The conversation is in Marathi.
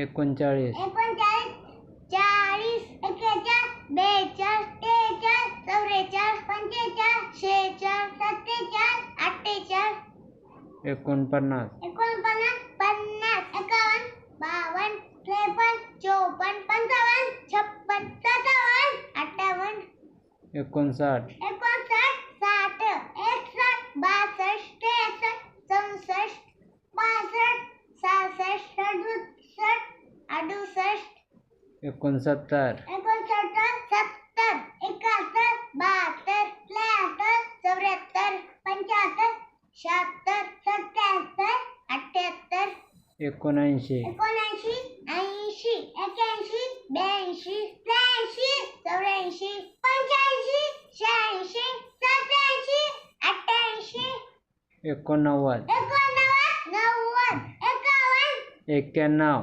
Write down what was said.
एकोणचाळीस. एकोणचाळीस चाळीस एक्केचाळीस बेचाळीस त्रेचाळीस चौवेचाळीस पंचेचाळीस शेहेचाळीस सत्तेचाळीस अठ्ठेचाळीस. एकोणपन्नास. एकोणपन्नास पन्नास एकावन्न बावन्न त्रेपन्न चोपन्न पंचावन्न छप्पन सत्तावन्न अठ्ठावन्न. एकोणसाठ. एकोणसाठ साठ एकसष्ट बासष्ट अडुसष्ट एकोणसत्तर. एकोणसत्तर सत्तर एकाहत्तर बहात्तर त्र्याहत्तर चौऱ्याहत्तर पंच्याहत्तर शहात्तर सत्याहत्तर अठ्ठ्याहत्तर. एकोणऐंशी. एकोणऐंशी ऐंशी एक्याऐंशी ब्याऐंशी त्र्याऐंशी चौऱ्याऐंशी पंच्याऐंशी शहाऐंशी सत्याऐंशी अठ्ठ्याऐंशी. एकोणनव्वद. एकोणनव्वद नव्वद एकावन्न. एक्क्याण्णव.